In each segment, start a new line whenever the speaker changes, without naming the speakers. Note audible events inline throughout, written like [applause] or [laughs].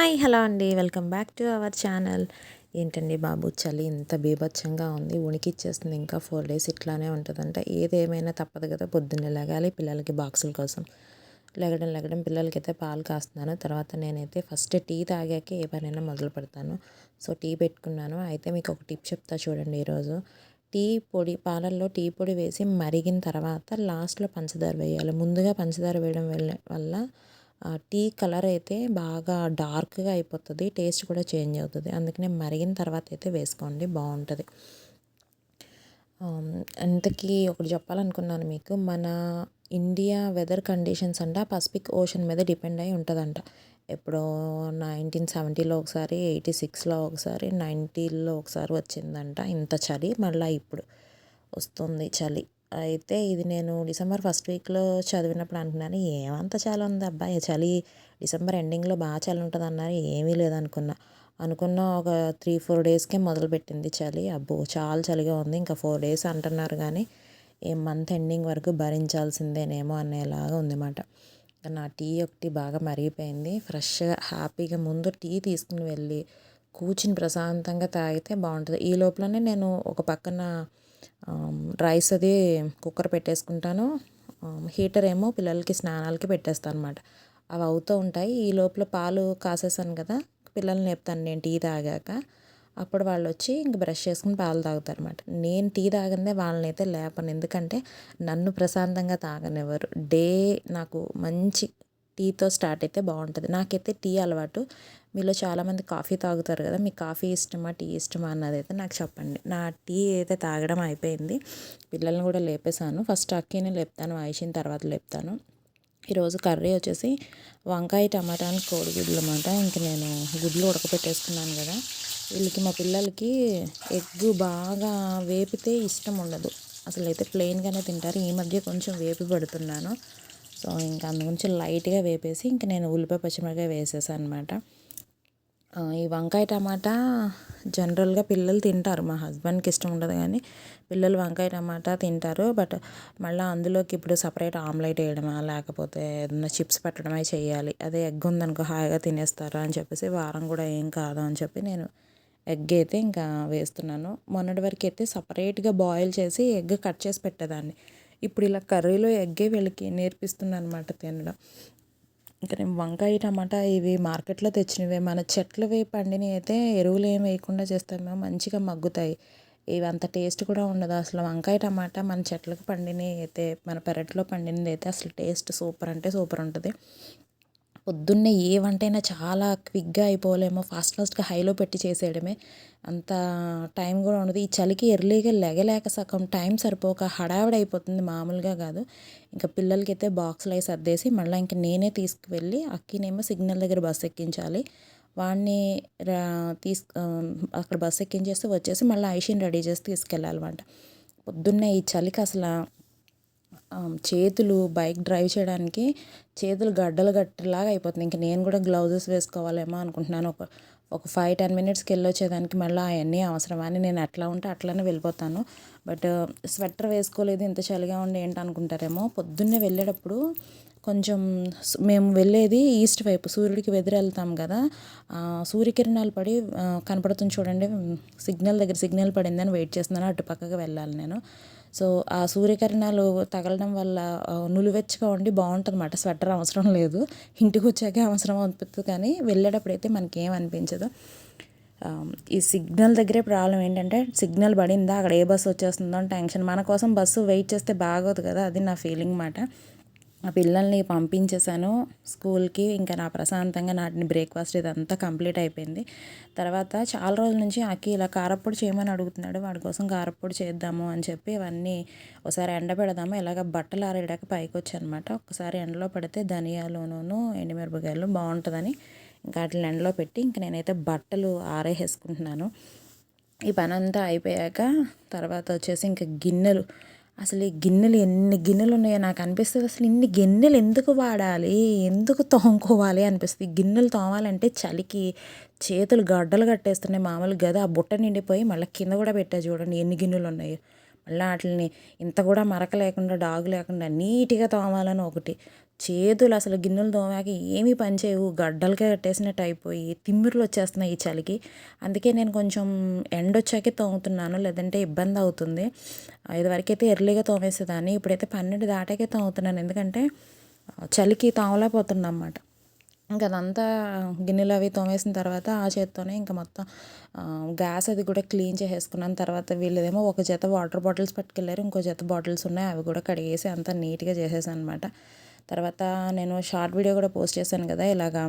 Hi hello అండి. Welcome back to our channel. ఏంటండి బాబు చలి ఇంత బీభత్సంగా ఉంది. ఉనికిచ్చేస్తుంది ఇంకా ఫోర్ డేస్ ఇట్లానే ఉంటుందంట. ఏదేమైనా తప్పదు కదా పొద్దున్నే లెగాలి పిల్లలకి బాక్సుల కోసం. లెగడం లెగడం పిల్లలకైతే పాలు కాస్తున్నాను. తర్వాత నేనైతే ఫస్ట్ టీ తాగాకే ఏ పనైనా మొదలు పెడతాను. సో టీ పెట్టుకున్నాను. అయితే మీకు ఒక టిప్ చెప్తా చూడండి ఈరోజు. టీ పొడి పాలల్లో టీ పొడి వేసి మరిగిన తర్వాత లాస్ట్లో పంచదార వేయాలి. ముందుగా పంచదార వేయడం వల్ల టీ కలర్ అయితే బాగా డార్క్గా అయిపోతుంది టేస్ట్ కూడా చేంజ్ అవుతుంది. అందుకనే మరిగిన తర్వాత అయితే వేసుకోండి బాగుంటుంది. అంతకీ ఒకటి చెప్పాలనుకున్నాను మీకు. మన ఇండియా వెదర్ కండిషన్స్ అంట పసిఫిక్ ఓషన్ మీద డిపెండ్ అయి ఉంటుందంట. ఎప్పుడో నైన్టీన్ సెవెంటీలో ఒకసారి ఎయిటీ సిక్స్లో ఒకసారి నైంటీలో ఒకసారి వచ్చిందంట ఇంత చలి మళ్ళీ ఇప్పుడు వస్తుంది చలి. అయితే ఇది నేను డిసెంబర్ ఫస్ట్ వీక్లో చదివినప్పుడు అనుకున్నాను ఏమంత చాలా ఉంది అబ్బాయి చలి డిసెంబర్ ఎండింగ్లో బాగా చలి ఉంటుంది అన్నారు ఏమీ లేదనుకున్నా. అనుకున్న ఒక త్రీ ఫోర్ డేస్కే మొదలుపెట్టింది చలి. అబ్బో చాలా చలిగా ఉంది. ఇంకా ఫోర్ డేస్ అంటున్నారు కానీ ఏ మంత్ ఎండింగ్ వరకు భరించాల్సిందేనేమో అనేలాగా ఉందన్నమాట. నా టీ ఒకటి బాగా మరిగిపోయింది. ఫ్రెష్గా హ్యాపీగా ముందు టీ తీసుకుని వెళ్ళి కూర్చుని ప్రశాంతంగా తాగితే బాగుంటుంది. ఈ లోపలనే నేను ఒక పక్కన రైస్ అది కుక్కర్ పెట్టేసుకుంటాను. హీటర్ ఏమో పిల్లలకి స్నానాలకి పెట్టేస్తాను అనమాట అవి అవుతూ ఉంటాయి. ఈ లోపల పాలు కాసేసాను కదా పిల్లల్ని లేపుతాను నేను టీ తాగాక. అప్పుడు వాళ్ళు వచ్చి ఇంక బ్రష్ చేసుకుని పాలు తాగుతారు అనమాట నేను టీ తాగందే వాళ్ళని అయితే లేపను. ఎందుకంటే నన్ను ప్రశాంతంగా తాగనివ్వరు. డే నాకు మంచి టీతో స్టార్ట్ అయితే బాగుంటుంది. నాకైతే టీ అలవాటు మీలో చాలామంది కాఫీ తాగుతారు కదా మీకు కాఫీ ఇష్టమా టీ ఇష్టమా అన్నది అయితే నాకు చెప్పండి. నా టీ అయితే తాగడం అయిపోయింది. పిల్లల్ని కూడా లేపేశాను. ఫస్ట్ అక్కీని లేపుతాను ఐషిన్ తర్వాత లేపుతాను. ఈరోజు కర్రీ వచ్చేసి వంకాయ టమాటా అని కోడిగుడ్లు అనమాట ఇంక నేను గుడ్లు ఉడకపెట్టేసుకున్నాను కదా వీళ్ళకి మా పిల్లలకి ఎగ్ బాగా వేపితే ఇష్టం ఉండదు. అసలు అయితే ప్లెయిన్గానే తింటారు. ఈ మధ్య కొంచెం వేపి పెడుతున్నాను సో ఇంకా అందుగురించి లైట్గా వేపేసి ఇంక నేను ఉల్లిపాయ పచ్చిమిరకాయ వేసేసాను అనమాట ఈ వంకాయ టమాటా జనరల్గా పిల్లలు తింటారు. మా హస్బెండ్కి ఇష్టం ఉండదు కానీ పిల్లలు వంకాయ టమాటా తింటారు. బట్ మళ్ళీ అందులోకి ఇప్పుడు సపరేట్ ఆమ్లెట్ వేయడమా లేకపోతే ఏదైనా చిప్స్ పెట్టడమే చేయాలి. అదే ఎగ్ ఉందనుకో హాయిగా తినేస్తారా అని చెప్పేసి వారం కూడా ఏం కాదు అని చెప్పి నేను ఎగ్ అయితే ఇంకా వేస్తున్నాను. మొన్నటి వరకు అయితే సపరేట్గా బాయిల్ చేసి ఎగ్ కట్ చేసి పెట్టేదాన్ని. ఇప్పుడు ఇలా కర్రీలో ఎగ్గే వీళ్ళకి నేర్పిస్తున్నాను అనమాట తినడం. ఇంకా నేను వంకాయ టమాటా ఇవి మార్కెట్లో తెచ్చినవే మన చెట్లవి పండిని అయితే ఎరువులు ఏం వేయకుండా చేస్తామో మంచిగా మగ్గుతాయి. ఇవి అంత టేస్ట్ కూడా ఉండదు. అసలు వంకాయ టమాటా మన చెట్లకు పండినవి అయితే మన పెరట్లో పండినది అయితే అసలు టేస్ట్ సూపర్ అంటే సూపర్ ఉంటుంది. పొద్దున్నే ఏ వంటైనా చాలా క్విక్గా అయిపోలేమో ఫాస్ట్ ఫాస్ట్గా హైలో పెట్టి చేసేయడమే. అంత టైం కూడా ఉండదు. ఈ చలికి ఎర్లీగా లెగలేక సగం టైం సరిపోక హడావిడి అయిపోతుంది. మామూలుగా కాదు. ఇంకా పిల్లలకి అయితే బాక్స్లో వేసి సర్దేసి మళ్ళీ ఇంక నేనే తీసుకువెళ్ళి అక్కినేమో సిగ్నల్ దగ్గర బస్సు ఎక్కించాలి. వాడిని తీసు అక్కడ బస్సు ఎక్కించేస్తే వచ్చేసి మళ్ళీ ఐషిన్ రెడీ చేసి తీసుకెళ్ళాలన్నమాట పొద్దున్నే ఈ చలికి అసలు చేతులు బైక్ డ్రైవ్ చేయడానికి చేతులు గడ్డలు గట్టలాగా అయిపోతుంది ఇంక నేను కూడా గ్లౌజెస్ వేసుకోవాలేమో అనుకుంటున్నాను. ఒక ఒక ఫైవ్ టెన్ మినిట్స్కి వెళ్ళొచ్చేదానికి మళ్ళీ అవన్నీ అవసరమా అని నేను ఎట్లా ఉంటే అట్లానే వెళ్ళిపోతాను. బట్ స్వెటర్ వేసుకోలేదు ఇంత చలిగా ఉండి ఏంటి అనుకుంటారేమో పొద్దున్నే వెళ్ళేటప్పుడు కొంచెం మేము వెళ్ళేది ఈస్ట్ వైపు సూర్యుడికి వెళ్తాం కదా. సూర్యకిరణాలు పడి కనపడుతుంది చూడండి. సిగ్నల్ దగ్గర సిగ్నల్ పడిందని వెయిట్ చేస్తున్నాను. అటు వెళ్ళాలి నేను. సో ఆ సూర్యకిరణాలు తగలడం వల్ల నులివెచ్చగా ఉండి బాగుంటుంది అన్నమాట స్వెటర్ అవసరం లేదు. ఇంటికి వచ్చాకే అవసరం అనిపిస్తుంది కానీ వెళ్ళేటప్పుడు అయితే మనకి అనిపించదు. ఈ సిగ్నల్ దగ్గరే ప్రాబ్లం ఏంటంటే సిగ్నల్ పడిందా అక్కడ ఏ బస్సు వచ్చేస్తుందో అని టెన్షన్. మన కోసం బస్సు వెయిట్ చేస్తే బాగోదు కదా అది నా ఫీలింగ్ మాట. ఆ పిల్లల్ని పంపించేశాను స్కూల్కి. ఇంకా నా ప్రశాంతంగా నాటిని బ్రేక్ఫాస్ట్ ఇదంతా కంప్లీట్ అయిపోయింది. తర్వాత చాలా రోజుల నుంచి అక్కి ఇలా కారప్పొడి చేయమని అడుగుతున్నాడు. వాడి కోసం కారప్పొడి చేద్దాము అని చెప్పి ఇవన్నీ ఒకసారి ఎండ పెడదాము. ఇలాగ బట్టలు ఆరేయడానికి పైకి వచ్చానమాట ఒకసారి ఎండలో పెడితే ధనియాలును ఎండుమిరపకాయలు బాగుంటుందని ఇంకా వాటిని ఎండలో పెట్టి ఇంక నేనైతే బట్టలు ఆరేసేసుకుంటున్నాను. ఈ పని అంతా అయిపోయాక తర్వాత వచ్చేసి ఇంకా గిన్నెలు అసలు ఈ గిన్నెలు ఎన్ని గిన్నెలు ఉన్నాయో నాకు అనిపిస్తుంది. అసలు ఇన్ని గిన్నెలు ఎందుకు వాడాలి? ఎందుకు తోముకోవాలి అనిపిస్తుంది. గిన్నెలు తోమాలంటే చలికి చేతులు గడ్డలు కట్టేస్తున్నాయి మామూలుగా గదా. ఆ బుట్ట నిండిపోయి మళ్ళీ కింద కూడా పెట్టా చూడండి ఎన్ని గిన్నెలు ఉన్నాయో. మళ్ళీ వాటిని ఇంత కూడా మరక లేకుండా డాగు లేకుండా నీట్గా తోమాలని ఒకటి. చేతులు అసలు గిన్నెలు దోమాక ఏమీ పని చేయవు. గడ్డలకే కట్టేసినట్టు అయిపోయి తిమ్మిర్లు వచ్చేస్తున్నాయి ఈ చలికి. అందుకే నేను కొంచెం ఎండ వచ్చాకే తోముతున్నాను లేదంటే ఇబ్బంది అవుతుంది. ఇదివరకు ఎర్లీగా తోమేసేదాన్ని. ఇప్పుడైతే పన్నెండు దాటాకే తోముతున్నాను. ఎందుకంటే చలికి తోమలేకపోతున్నాను అన్నమాట ఇంకా అదంతా గిన్నెలు అవి తోమేసిన తర్వాత ఆ చేత్తోనే ఇంకా మొత్తం గ్యాస్ అది కూడా క్లీన్ చేసేసుకున్నాను. తర్వాత వీళ్ళదేమో ఒక జత వాటర్ బాటిల్స్ పట్టుకెళ్ళారు ఇంకో జత బాటిల్స్ ఉన్నాయి. అవి కూడా కడిగేసి అంతా నీట్గా చేసేసాను అనమాట తర్వాత నేను షార్ట్ వీడియో కూడా పోస్ట్ చేశాను కదా ఇలాగా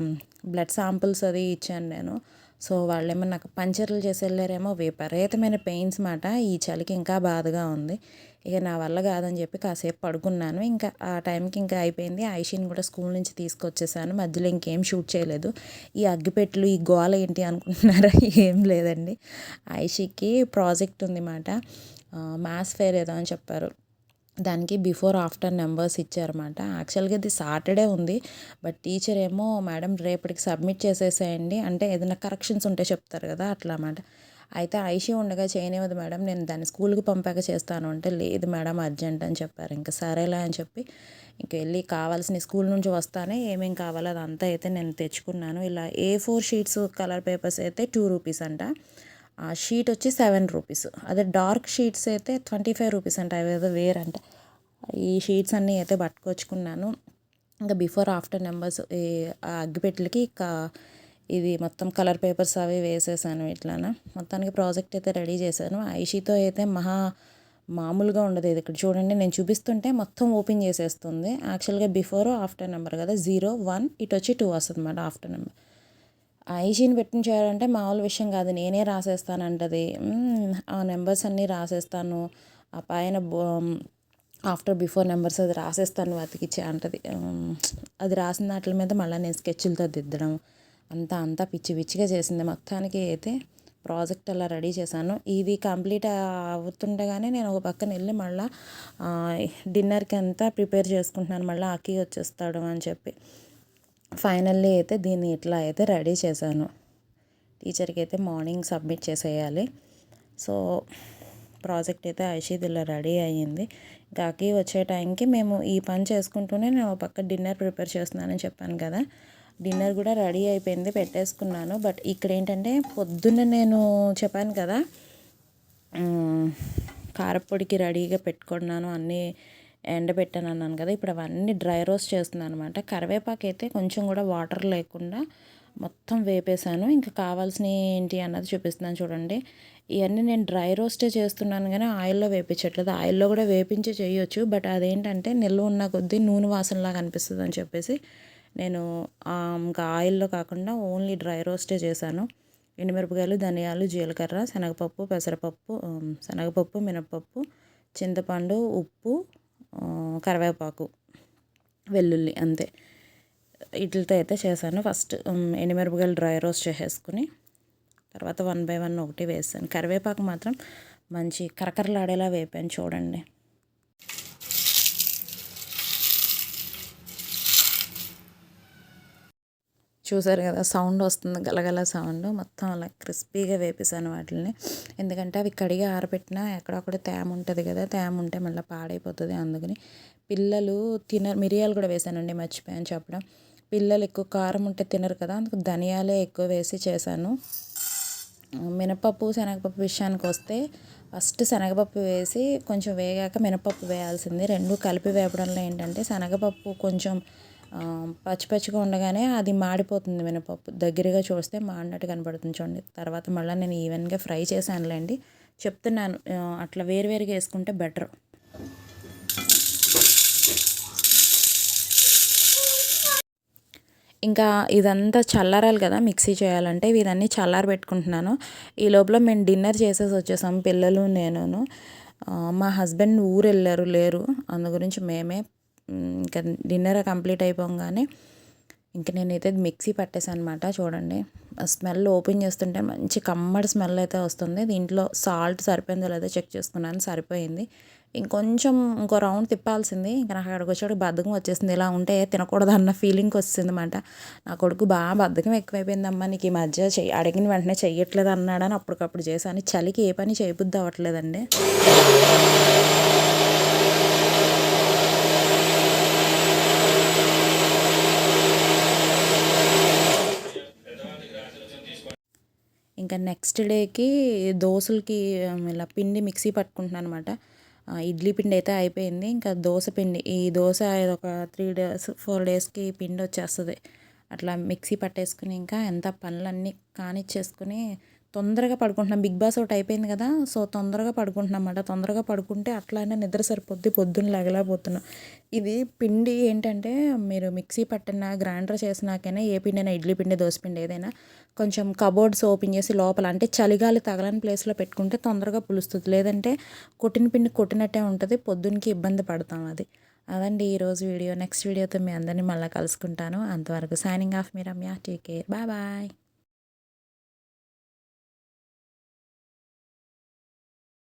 బ్లడ్ శాంపుల్స్ అది ఇచ్చాను నేను. సో వాళ్ళేమో నాకు పంచర్లు చేసి వెళ్ళారేమో విపరీతమైన పెయిన్స్ మాట ఈ చలికి ఇంకా బాధగా ఉంది. ఇక నా వల్ల కాదని చెప్పి కాసేపు పడుకున్నాను. ఇంకా ఆ టైంకి ఇంకా అయిపోయింది. ఐషిన్ కూడా స్కూల్ నుంచి తీసుకొచ్చేసాను. మధ్యలో ఇంకేం షూట్ చేయలేదు. ఈ అగ్గిపెట్లు ఈ గోల ఏంటి అనుకుంటున్నారా? [laughs] ఏం లేదండి. ఐషికి ప్రాజెక్ట్ ఉంది మాట. మ్యాథ్స్ ఫేర్ ఏదో అని చెప్పారు. దానికి బిఫోర్ ఆఫ్టర్ నెంబర్స్ ఇచ్చారన్నమాట. యాక్చువల్గా ఇది సాటర్డే ఉంది బట్ టీచర్ ఏమో మేడం రేపటికి సబ్మిట్ చేసేసేయండి అంటే ఏదైనా కరెక్షన్స్ ఉంటే చెప్తారు కదా అట్లా అన్నమాట. అయితే ఐషి ఉండగా చేయనివ్వదు మేడం నేను దాన్ని స్కూల్కి పంపాక చేస్తాను అంటే లేదు మేడం అర్జెంట్ అని చెప్పారు. ఇంకా సరేలే అని చెప్పి ఇంక వెళ్ళి కావాల్సిన స్కూల్ నుంచి వస్తానే ఏమేం కావాలో అదంతా అయితే నేను తెచ్చుకున్నాను. ఇలా A four sheets colour papers అయితే టూ రూపీస్ అంట. షీట్ వచ్చి సెవెన్ రూపీస్. అదే డార్క్ షీట్స్ అయితే ట్వంటీ ఫైవ్ రూపీస్ అంట అవేదో ఏదో వేరంట ఈ షీట్స్ అన్నీ అయితే పట్టుకొచ్చుకున్నాను. ఇంకా బిఫోర్ ఆఫ్టర్ నెంబర్స్ ఈ అగ్గిపెట్టెలకి ఇది మొత్తం కలర్ పేపర్స్ అవి వేసేసాను ఇట్లాన. మొత్తానికి ప్రాజెక్ట్ అయితే రెడీ చేశాను. ఐషీతో అయితే మహా మామూలుగా ఉండదు ఇది ఇక్కడ చూడండి. నేను చూపిస్తుంటే మొత్తం ఓపెన్ చేసేస్తుంది. యాక్చువల్గా బిఫోర్ ఆఫ్టర్ నెంబర్ కదా జీరో వన్ ఇటు వచ్చి టూ వస్తుంది అన్నమాట ఆఫ్టర్ నెంబర్. ఐషీని పెట్టిన చేయాలంటే మామూలు విషయం కాదు. నేనే రాసేస్తానంటది. ఆ నెంబర్స్ అన్నీ రాసేస్తాను. ఆ పైన ఆఫ్టర్ బిఫోర్ నెంబర్స్ అది రాసేస్తాను అతికిచ్చే అంటది. అది రాసిన వాటి మీద మళ్ళీ నేను స్కెచ్లతో దిద్దడం. అంతా అంతా పిచ్చి పిచ్చిగా చేసింది. మొత్తానికి అయితే ప్రాజెక్ట్ అలా రెడీ చేశాను. ఇది కంప్లీట్ అవుతుండగానే నేను ఒక పక్కన వెళ్ళి మళ్ళీ డిన్నర్కి అంతా ప్రిపేర్ చేసుకుంటున్నాను. మళ్ళీ అక్కి వచ్చేస్తాడు అని చెప్పి. ఫైనల్లీ అయితే దీన్ని ఇట్లా అయితే రెడీ చేశాను. టీచర్కి అయితే మార్నింగ్ సబ్మిట్ చేసేయాలి. సో ప్రాజెక్ట్ అయితే ఐషీద్ ఇలా రెడీ అయ్యింది. కాకి వచ్చే టైంకి మేము ఈ పని చేసుకుంటూనే నేను ఒక పక్క డిన్నర్ ప్రిపేర్ చేస్తున్నానని చెప్పాను కదా. డిన్నర్ కూడా రెడీ అయిపోయింది పెట్టేసుకున్నాను. బట్ ఇక్కడ ఏంటంటే పొద్దున్న నేను చెప్పాను కదా కారపొడికి రెడీగా పెట్టుకున్నాను అన్నీ ఎండబెట్టాను అన్నాను కదా ఇప్పుడు అవన్నీ డ్రై రోస్ట్ చేస్తున్నాను అనమాట కరివేపాకు అయితే కొంచెం కూడా వాటర్ లేకుండా మొత్తం వేపేసాను ఇంకా కావాల్సిన ఏంటి అన్నది చూపిస్తున్నాను చూడండి. ఇవన్నీ నేను డ్రై రోస్టే చేస్తున్నాను కానీ ఆయిల్లో వేపించట్లేదు. ఆయిల్లో కూడా వేపించి చేయొచ్చు బట్ అదేంటంటే నిల్వ ఉన్న కొద్దీ నూనె వాసనలాగా అనిపిస్తుంది అని చెప్పేసి నేను ఇంకా ఆయిల్లో కాకుండా ఓన్లీ డ్రై రోస్టే చేశాను. ఎండుమిరపకాయలు ధనియాలు జీలకర్ర శనగపప్పు పెసరపప్పు శనగపప్పు మినపప్పు చింతపండు ఉప్పు కరివేపాకు వెల్లుల్లి అంతే. వీటితో అయితే చేశాను. ఫస్ట్ ఎండుమిరపకాయలు డ్రై రోస్ట్ చేసేసుకుని తర్వాత వన్ బై వన్ ఒకటి వేసాను. కరివేపాకు మాత్రం మంచి కరకరలాడేలా వేపాను చూడండి. చూసారు కదా సౌండ్ వస్తుంది గలగల సౌండ్. మొత్తం అలా క్రిస్పీగా వేపేసాను వాటిని ఎందుకంటే అవి కడిగి ఆరబెట్టినా ఎక్కడొక్కడ తేమ ఉంటుంది కదా తేమ ఉంటే మళ్ళీ పాడైపోతుంది అందుకని. పిల్లలు తిన మిరియాలు కూడా వేసానండి మర్చిపోయాను చెప్పడం. పిల్లలు ఎక్కువ కారం ఉంటే తినరు కదా అందుకు ధనియాలే ఎక్కువ వేసి చేశాను. మినపప్పు శనగపప్పు విషయానికి వస్తే ఫస్ట్ శనగపప్పు వేసి కొంచెం వేగాక మినపప్పు వేయాల్సింది. రెండు కలిపి వేపడంలో ఏంటంటే శనగపప్పు కొంచెం పచ్చి పచ్చిగా ఉండగానే అది మాడిపోతుంది మినపప్పు. దగ్గరగా చూస్తే మాడినట్టు కనపడుతుంది చూడండి. తర్వాత మళ్ళీ నేను ఈవెన్గా ఫ్రై చేశానులేండి. చెప్తున్నాను అట్లా వేరువేరుగా వేసుకుంటే బెటర్. ఇంకా ఇదంతా చల్లారాలి కదా మిక్సీ చేయాలంటే. ఇవన్నీ చల్లారి పెట్టుకుంటున్నాను. ఈ లోపల మేము డిన్నర్ చేసేసి వచ్చేసాం పిల్లలు నేను మా హస్బెండ్ ఊరు వెళ్ళారు లేరు. అందు గురించి మేమే ఇంకా డిన్నర్ కంప్లీట్ అయిపోగానే ఇంకా నేనైతే మిక్సీ పట్టేసాను అనమాట చూడండి స్మెల్ ఓపెన్ చేస్తుంటే మంచి కమ్మడి స్మెల్ అయితే వస్తుంది. దీంట్లో సాల్ట్ సరిపోయిందో లేదో చెక్ చేసుకున్నాను సరిపోయింది. ఇంకొంచెం ఇంకో రౌండ్ తిప్పాల్సింది. ఇంకా నాకు అక్కడికి వచ్చేటికి బద్ధకం వచ్చేసింది. ఇలా ఉంటే తినకూడదు అన్న ఫీలింగ్ వస్తుంది అనమాట నా కొడుకు బాగా బద్ధకం ఎక్కువైపోయిందమ్మా నీకు ఈ మధ్య చెయ్యి అడిగిన వెంటనే చెయ్యట్లేదు అన్నాడని అప్పటికప్పుడు చేశాను. చలికి ఏ పని చేయబుద్ధి అవ్వట్లేదండి. ఇంకా నెక్స్ట్ డేకి దోశలకి ఇలా పిండి మిక్సీ పట్టుకుంటున్నాను అనమాట ఇడ్లీ పిండి అయితే అయిపోయింది. ఇంకా దోశ పిండి ఈ దోశ ఒక త్రీ డేస్ ఫోర్ డేస్కి పిండి వచ్చేస్తుంది. అట్లా మిక్సీ పట్టేసుకుని ఇంకా ఎంత పనులన్నీ కానిచ్చేసుకుని తొందరగా పడుకుంటున్నాం. బిగ్ బాస్ ఒకటి అయిపోయింది కదా సో తొందరగా పడుకుంటున్నాం అన్నమాట తొందరగా పడుకుంటే అట్లానే నిద్ర సరిపోద్ది పొద్దున్న లేగలేకపోతున్నాం. ఇది పిండి ఏంటంటే మీరు మిక్సీ పట్టిన గ్రైండర్ చేసినాకైనా ఏ పిండి అయినా ఇడ్లీ పిండి దోశ పిండి ఏదైనా కొంచెం కబోర్డ్స్ ఓపెన్ చేసి లోపల అంటే చలిగాలి తగలని ప్లేస్లో పెట్టుకుంటే తొందరగా పులుస్తుంది. లేదంటే కొట్టిన పిండి కొట్టినట్టే ఉంటుంది పొద్దున్నకి ఇబ్బంది పడతాం అది. అదండి ఈరోజు వీడియో. నెక్స్ట్ వీడియోతో మీ అందరినీ మళ్ళీ కలుసుకుంటాను. అంతవరకు సైనింగ్ ఆఫ్ మీ Ramya. Take care. Bye bye.